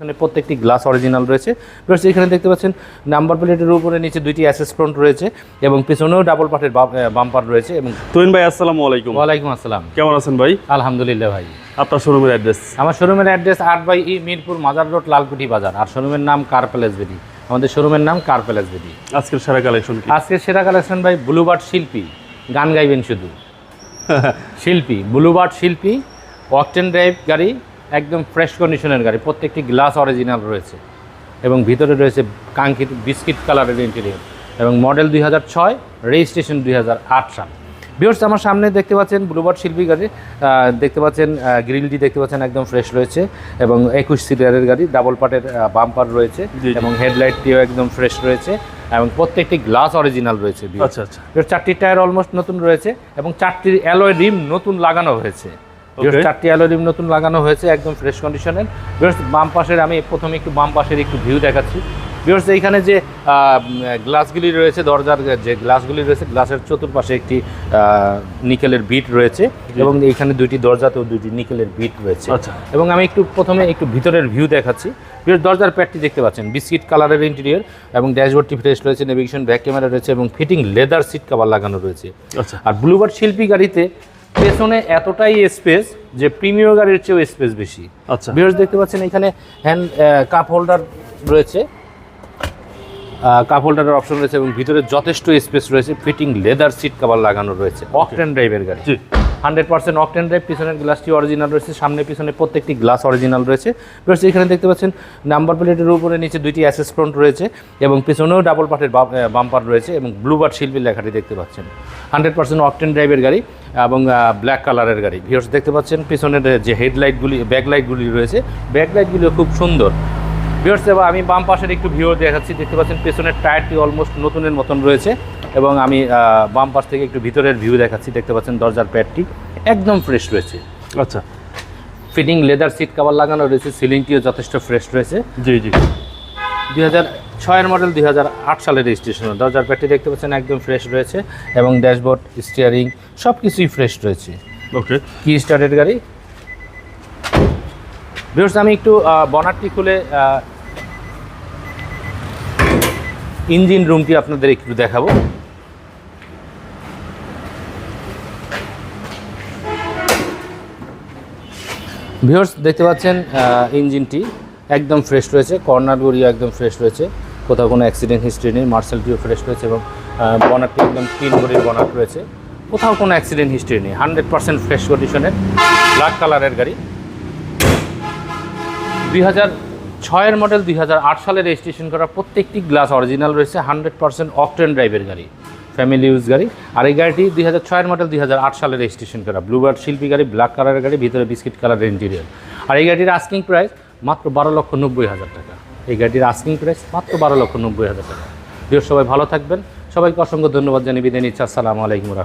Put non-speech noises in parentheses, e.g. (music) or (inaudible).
এখানে প্রত্যেকটি glass original রয়েছে। প্লাস এখানে দেখতে পাচ্ছেন নাম্বার প্লেটের উপরে নিচে দুইটি অ্যাসেস ফ্রন্ট রয়েছে এবং পিছনেও ডাবল পার্টের বাম্পার রয়েছে এবং তুহিন ভাই আসসালামু আলাইকুম। ওয়ালাইকুম আসসালাম। কেমন আছেন ভাই? আলহামদুলিল্লাহ ভাই। আপনার শোরুমের অ্যাড্রেস? আমার শোরুমের অ্যাড্রেস আট বাই ই মিরপুর মাজার রোড লালকুঠি বাজার। আর শোরুমের নাম কার প্যালেস বেডি আমাদের শোরুমের নাম কার প্যালেস বেডি আজকের সেরা কালেকশন কি? আজকে সেরা কালেকশন ভাই ব্লুবার্ড শিল্পী গান গাইবেন শুধু। (laughs) শিল্পী ব্লুবার্ড শিল্পী অকটেন ড্রাইভ গাড়ি একদম ফ্রেশ কন্ডিশনের গাড়ি। প্রত্যেকটি গ্লাস অরিজিনাল রয়েছে। এবং ভিতরে রয়েছে কাঙ্ক্ষিত বিস্কিট কালারের ইন্টেরিয়র এবং মডেল দুই হাজার ছয় রেজিস্ট্রেশন দুই হাজার আট সাল। বিহর্স আমার সামনে দেখতে পাচ্ছেন ব্লুবার্ড শিল্পী গাড়ি। দেখতে পাচ্ছেন গ্রিলটি দেখতে পাচ্ছেন একদম ফ্রেশ রয়েছে। এবং একুশ সিলিয়ারের গাড়ি ডাবল পার্টের বাম্পার রয়েছে। এবং হেডলাইটটিও একদম ফ্রেশ রয়েছে। এবং প্রত্যেকটি গ্লাস অরিজিনাল রয়েছে। আচ্ছা আচ্ছা। চারটি টায়ার অলমোস্ট নতুন রয়েছে। এবং চারটি অ্যালয় রিম নতুন লাগানো হয়েছে। চারটি অ্যালয় রিম নতুন লাগানো হয়েছে একদম ফ্রেশ কন্ডিশনের বিকজ বাম পাশের আমি প্রথমে একটু বাম পাশের একটু ভিউ দেখাচ্ছি। বিকজ এইখানে যে গ্লাসগুলি রয়েছে দরজার যে গ্লাসগুলি রয়েছে গ্লাসের চতুর্পাশে একটি নিকেলের বিট রয়েছে এবং এইখানে দুইটি দরজাতেও দুইটি নিকেলের বিট রয়েছে। আচ্ছা। এবং আমি একটু প্রথমে একটু ভিতরের ভিউ দেখাচ্ছি। বিকজ দরজার প্যাডটি দেখতে পাচ্ছেন বিস্কিট কালারের ইন্টেরিয়র এবং ড্যাশবোর্ডটি ফ্রেশ রয়েছে নেভিগেশন ব্যাক ক্যামেরা রয়েছে এবং ফিটিং লেদার সিট কাভার লাগানো রয়েছে। আচ্ছা। আর ব্লুবার্ড শিল্পী গাড়িতে পেছনে এতটাই স্পেস যে প্রিমিয়ার গাড়ির চেয়েও স্পেস বেশি। আচ্ছা। বিয়ার্স দেখতে পাচ্ছেন এখানে হ্যান্ড কাপ হোল্ডার রয়েছে। কাপ হোল্ডারের অপশন রয়েছে এবং ভিতরে যথেষ্ট স্পেস রয়েছে। ফিটিং লেদার সিট কভার লাগানো রয়েছে। অকটেন ড্রাইভের গাড়ি। হান্ড্রেড পার্সেন্ট অকটেন ড্রাইভ, পিছনের গ্লাসটি অরিজিনাল রয়েছে, সামনে, পিছনে প্রত্যেকটি গ্লাস অরিজিনাল রয়েছে। প্লাস এখানে দেখতে পাচ্ছেন, নাম্বার প্লেটের উপরে, নিচে দুইটি অ্যাসেস ফ্রন্ট রয়েছে এবং পিছনেও ডাবল পার্টের বাম্পার রয়েছে এবং ব্লুবার্ড শিল্পীর লেখাটি দেখতে পাচ্ছেন। হান্ড্রেড পার্সেন্ট অকটেন ড্রাইভের গাড়ি এবং ব্ল্যাক কালারের গাড়ি। ভিউর্স দেখতে পাচ্ছেন, পিছনের যে হেডলাইটগুলি ব্যাকলাইটগুলি রয়েছে। ব্যাকলাইটগুলিও খুব সুন্দর। ভিউর্স এবার আমি বাম পাশের একটু ভিউ দেখাচ্ছি। দেখতে পাচ্ছেন পেছনের টায়ারটি অলমোস্ট নতুনের মতন রয়েছে এবং আমি বাম পাশ থেকে একটু ভিতরের ভিউ দেখাচ্ছি। দেখতে পাচ্ছেন দরজার প্যাডটি একদম ফ্রেশ রয়েছে। আচ্ছা। ফিটিং লেদার সিট কভার লাগানো রয়েছে সিলিংটিও যথেষ্ট ফ্রেশ রয়েছে। জি জি। দুই হাজার ছয়ের মডেল দুই হাজার আট সালের রেজিস্ট্রেশন দরজার প্যাডটি দেখতে পাচ্ছেন একদম ফ্রেশ রয়েছে এবং ড্যাশবোর্ড স্টিয়ারিং সব কিছুই ফ্রেশ রয়েছে। ওকে। কি স্টার্টের গাড়ি? ভিউর্স আমি একটু বনারটি খুলে ইঞ্জিন রুমটি আপনাদের একটু দেখাবো। ভিউর্স দেখতে পাচ্ছেন ইঞ্জিনটি একদম ফ্রেশ রয়েছে কর্নারগুলিও একদম ফ্রেশ রয়েছে। কোথাও কোনো অ্যাক্সিডেন্ট হিস্ট্রি নেই মার্শালটিও ফ্রেশ রয়েছে এবং বনারটি একদম ক্লিন ভরির বনার রয়েছে। কোথাও কোনো অ্যাক্সিডেন্ট হিস্ট্রি নেই, হান্ড্রেড পার্সেন্ট ফ্রেশ কন্ডিশনের ব্ল্যাক কালারের গাড়ি। দুই হাজার ছয়ের মডেল দুই হাজার আট সালে রেজিস্ট্রেশন করা প্রত্যেকটি গ্লাস অরিজিনাল রয়েছে, হান্ড্রেড পার্সেন্ট অকটেন ড্রাইভের গাড়ি ফ্যামিলি ইউজ গাড়ি। আর এই গাড়িটি দুই হাজার ছয়ের মডেল দুই হাজার আট সালে রেজিস্ট্রেশন করা ব্লুবার্ড শিল্পী গাড়ি ব্ল্যাক কালারের গাড়ি, ভিতরে বিস্কিট কালারের ইন্টেরিয়র আর এই গাড়ির আস্কিং প্রাইস মাত্র বারো লক্ষ নব্বই হাজার টাকা। এই গাড়ির আস্কিং প্রাইস মাত্র বারো লক্ষ নব্বই হাজার টাকা। প্রিয় সবাই ভালো থাকবেন। সবাইকে অসংখ্য ধন্যবাদ জানিয়ে বিদায় নিচ্ছি। আসসালামু আলাইকুম রহমতুল্লাহ।